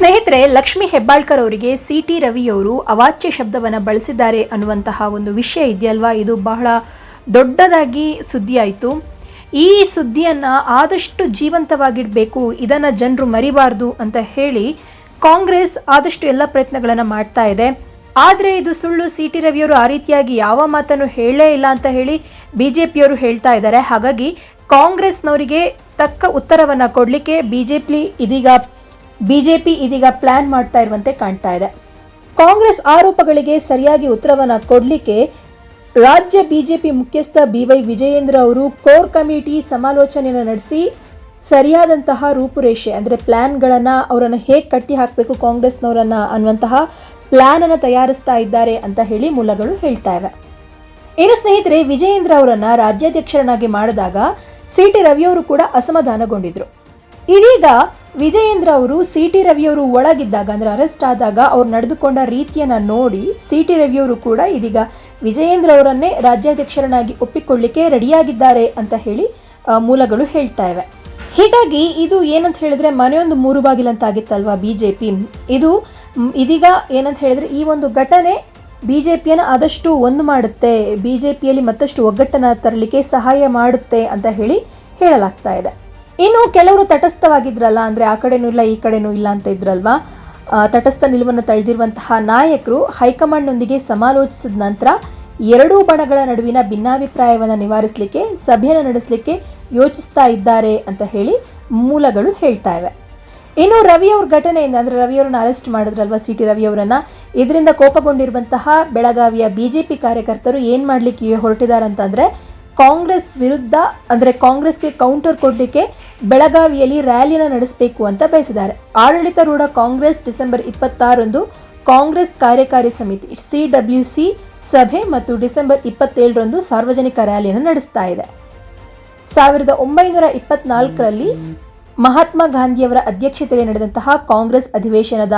ಸ್ನೇಹಿತರೆ, ಲಕ್ಷ್ಮಿ ಹೆಬ್ಬಾಳ್ಕರ್ ಅವರಿಗೆ C T ರವಿಯವರು ಅವಾಚ್ಯ ಶಬ್ದವನ್ನು ಬಳಸಿದ್ದಾರೆ ಅನ್ನುವಂತಹ ಒಂದು ವಿಷಯ ಇದೆಯಲ್ವಾ? ಇದು ಬಹಳ ದೊಡ್ಡದಾಗಿ ಸುದ್ದಿಯಾಯಿತು. ಈ ಸುದ್ದಿಯನ್ನು ಆದಷ್ಟು ಜೀವಂತವಾಗಿಡಬೇಕು, ಇದನ್ನು ಜನರು ಮರಿಬಾರ್ದು ಅಂತ ಹೇಳಿ ಕಾಂಗ್ರೆಸ್ ಆದಷ್ಟು ಎಲ್ಲ ಪ್ರಯತ್ನಗಳನ್ನು ಮಾಡ್ತಾ ಇದೆ. ಆದರೆ ಇದು ಸುಳ್ಳು. ಸಿ ಟಿ ರವಿಯವರು ಆ ರೀತಿಯಾಗಿ ಯಾವ ಮಾತನ್ನು ಹೇಳೇ ಇಲ್ಲ ಅಂತ ಹೇಳಿ ಬಿ ಜೆ ಪಿಯವರು ಹೇಳ್ತಾ ಇದ್ದಾರೆ. ಹಾಗಾಗಿ ಕಾಂಗ್ರೆಸ್ನವರಿಗೆ ತಕ್ಕ ಉತ್ತರವನ್ನು ಕೊಡಲಿಕ್ಕೆ ಬಿ ಜೆ ಪಿ ಇದೀಗ ಬಿಜೆಪಿ ಇದೀಗ ಪ್ಲಾನ್ ಮಾಡ್ತಾ ಇರುವಂತೆ ಕಾಣ್ತಾ ಇದೆ. ಕಾಂಗ್ರೆಸ್ ಆರೋಪಗಳಿಗೆ ಸರಿಯಾಗಿ ಉತ್ತರವನ್ನು ಕೊಡಲಿಕ್ಕೆ ರಾಜ್ಯ ಬಿಜೆಪಿ ಮುಖ್ಯಸ್ಥ ಬಿ ವೈ ವಿಜಯೇಂದ್ರ ಅವರು ಕೋರ್ ಕಮಿಟಿ ಸಮಾಲೋಚನೆಯನ್ನು ನಡೆಸಿ ಸರಿಯಾದಂತಹ ರೂಪುರೇಷೆ, ಅಂದರೆ ಪ್ಲ್ಯಾನ್ಗಳನ್ನು ಅವರನ್ನು ಹೇಗೆ ಕಟ್ಟಿ ಹಾಕಬೇಕು, ಕಾಂಗ್ರೆಸ್ನವರನ್ನು ಅನ್ನುವಂತಹ ಪ್ಲ್ಯಾನನ್ನು ತಯಾರಿಸ್ತಾ ಇದ್ದಾರೆ ಅಂತ ಹೇಳಿ ಮೂಲಗಳು ಹೇಳ್ತಾ ಇವೆ. ಇನ್ನು ಸ್ನೇಹಿತರೆ, ವಿಜಯೇಂದ್ರ ಅವರನ್ನು ರಾಜ್ಯಾಧ್ಯಕ್ಷರನ್ನಾಗಿ ಮಾಡಿದಾಗ ಸಿ ಟಿ ರವಿಯವರು ಕೂಡ ಅಸಮಾಧಾನಗೊಂಡಿದ್ರು. ಇದೀಗ ವಿಜಯೇಂದ್ರ ಅವರು ಸಿ ಟಿ ರವಿಯವರು ಒಳಗಿದ್ದಾಗ, ಅಂದ್ರೆ ಅರೆಸ್ಟ್ ಆದಾಗ ಅವ್ರು ನಡೆದುಕೊಂಡ ರೀತಿಯನ್ನ ನೋಡಿ ಸಿ ಟಿ ರವಿಯವರು ಕೂಡ ಇದೀಗ ವಿಜಯೇಂದ್ರ ಅವರನ್ನೇ ರಾಜ್ಯಾಧ್ಯಕ್ಷರನ್ನಾಗಿ ಒಪ್ಪಿಕೊಳ್ಳಿಕ್ಕೆ ರೆಡಿಯಾಗಿದ್ದಾರೆ ಅಂತ ಹೇಳಿ ಮೂಲಗಳು ಹೇಳ್ತಾ ಇವೆ. ಹೀಗಾಗಿ ಇದು ಏನಂತ ಹೇಳಿದ್ರೆ ಮನೆಯೊಂದು ಮೂರು ಬಾಗಿಲಂತಾಗಿತ್ತಲ್ವಾ ಬಿ ಜೆ ಪಿ? ಇದು ಇದೀಗ ಏನಂತ ಹೇಳಿದ್ರೆ ಈ ಒಂದು ಘಟನೆ ಬಿ ಜೆ ಪಿಯನ್ನು ಆದಷ್ಟು ಒಂದು ಮಾಡುತ್ತೆ, ಬಿ ಜೆ ಪಿಯಲ್ಲಿ ಮತ್ತಷ್ಟು ಒಗ್ಗಟ್ಟನ್ನು ತರಲಿಕ್ಕೆ ಸಹಾಯ ಮಾಡುತ್ತೆ ಅಂತ ಹೇಳಿ ಹೇಳಲಾಗ್ತಾ ಇದೆ. ಇನ್ನು ಕೆಲವರು ತಟಸ್ಥವಾಗಿದ್ರಲ್ಲ, ಅಂದರೆ ಆ ಕಡೆನೂ ಇಲ್ಲ, ಈ ಕಡೆನೂ ಇಲ್ಲ ಅಂತ ಇದ್ರಲ್ವಾ? ತಟಸ್ಥ ನಿಲುವನ್ನು ತಳೆದಿರುವಂತಹ ನಾಯಕರು ಹೈಕಮಾಂಡ್ನೊಂದಿಗೆ ಸಮಾಲೋಚಿಸಿದ ನಂತರ ಎರಡೂ ಬಣಗಳ ನಡುವಿನ ಭಿನ್ನಾಭಿಪ್ರಾಯವನ್ನು ನಿವಾರಿಸಲಿಕ್ಕೆ, ಸಭೆಯನ್ನು ನಡೆಸಲಿಕ್ಕೆ ಯೋಚಿಸ್ತಾ ಇದ್ದಾರೆ ಅಂತ ಹೇಳಿ ಮೂಲಗಳು ಹೇಳ್ತಾ ಇವೆ. ಇನ್ನು ರವಿ ಅವ್ರ ಘಟನೆಯಿಂದ, ಅಂದ್ರೆ ರವಿಯವರನ್ನು ಅರೆಸ್ಟ್ ಮಾಡಿದ್ರಲ್ವ ಸಿ ಟಿ ರವಿ ಅವರನ್ನ? ಇದರಿಂದ ಕೋಪಗೊಂಡಿರುವಂತಹ ಬೆಳಗಾವಿಯ ಬಿಜೆಪಿ ಕಾರ್ಯಕರ್ತರು ಏನ್ ಮಾಡ್ಲಿಕ್ಕೆ ಹೊರಟಿದ್ದಾರೆ ಅಂತಂದ್ರೆ ಕಾಂಗ್ರೆಸ್ ವಿರುದ್ಧ, ಅಂದರೆ ಕಾಂಗ್ರೆಸ್ಗೆ ಕೌಂಟರ್ ಕೊಡ್ಲಿಕ್ಕೆ ಬೆಳಗಾವಿಯಲ್ಲಿ ರ್ಯಾಲಿನ ನಡೆಸಬೇಕು ಅಂತ ಬಯಸಿದ್ದಾರೆ. ಆಡಳಿತಾರೂಢ ಕಾಂಗ್ರೆಸ್ ಡಿಸೆಂಬರ್ ಇಪ್ಪತ್ತಾರರಂದು ಕಾಂಗ್ರೆಸ್ ಕಾರ್ಯಕಾರಿ ಸಮಿತಿ ಸಿ ಡಬ್ಲ್ಯೂ ಸಿ ಸಭೆ ಮತ್ತು ಡಿಸೆಂಬರ್ ಇಪ್ಪತ್ತೇಳರಂದು ಸಾರ್ವಜನಿಕ ರ್ಯಾಲಿಯನ್ನು ನಡೆಸ್ತಾ ಇದೆ. ಸಾವಿರದ ಒಂಬೈನೂರ ಇಪ್ಪತ್ನಾಲ್ಕರಲ್ಲಿ ಮಹಾತ್ಮ ಗಾಂಧಿಯವರ ಅಧ್ಯಕ್ಷತೆಯಲ್ಲಿ ನಡೆದಂತಹ ಕಾಂಗ್ರೆಸ್ ಅಧಿವೇಶನದ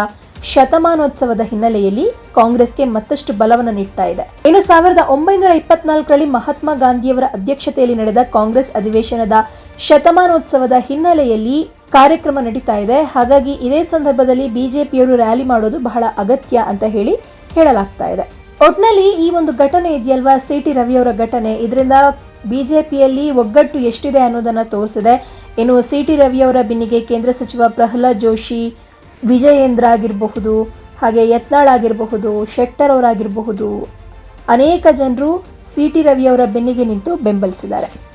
ಶತಮಾನೋತ್ಸವದ ಹಿನ್ನೆಲೆಯಲ್ಲಿ ಕಾಂಗ್ರೆಸ್ಗೆ ಮತ್ತಷ್ಟು ಬಲವನ್ನು ನೀಡ್ತಾ ಇದೆ. ಇನ್ನು ಸಾವಿರದ ಒಂಬೈನೂರ ಇಪ್ಪತ್ನಾಲ್ಕರಲ್ಲಿ ಮಹಾತ್ಮ ಗಾಂಧಿಯವರ ಅಧ್ಯಕ್ಷತೆಯಲ್ಲಿ ನಡೆದ ಕಾಂಗ್ರೆಸ್ ಅಧಿವೇಶನದ ಶತಮಾನೋತ್ಸವದ ಹಿನ್ನೆಲೆಯಲ್ಲಿ ಕಾರ್ಯಕ್ರಮ ನಡೀತಾ ಇದೆ. ಹಾಗಾಗಿ ಇದೇ ಸಂದರ್ಭದಲ್ಲಿ ಬಿಜೆಪಿಯವರು ರ್ಯಾಲಿ ಮಾಡೋದು ಬಹಳ ಅಗತ್ಯ ಅಂತ ಹೇಳಿ ಹೇಳಲಾಗ್ತಾ ಇದೆ. ಒಟ್ನಲ್ಲಿ ಈ ಒಂದು ಘಟನೆ ಇದೆಯಲ್ವಾ? ಸಿ ಟಿ ರವಿಯವರ ಘಟನೆ. ಇದರಿಂದ ಬಿಜೆಪಿಯಲ್ಲಿ ಒಗ್ಗಟ್ಟು ಎಷ್ಟಿದೆ ಅನ್ನೋದನ್ನ ತೋರಿಸಿದೆ. ಇನ್ನು ಸಿ ಟಿ ರವಿಯವರ ಬೆನ್ನಿಗೆ ಕೇಂದ್ರ ಸಚಿವ ಪ್ರಹ್ಲಾದ್ ಜೋಶಿ ವಿಜಯೇಂದ್ರ ಆಗಿರಬಹುದು ಹಾಗೆ ಯತ್ನಾಳ್ ಆಗಿರಬಹುದು, ಶೆಟ್ಟರ್ ಅವರಾಗಿರಬಹುದು, ಅನೇಕ ಜನರು ಸಿ ಟಿ ರವಿಯವರ ಬೆನ್ನಿಗೆ ನಿಂತು ಬೆಂಬಲಿಸಿದ್ದಾರೆ.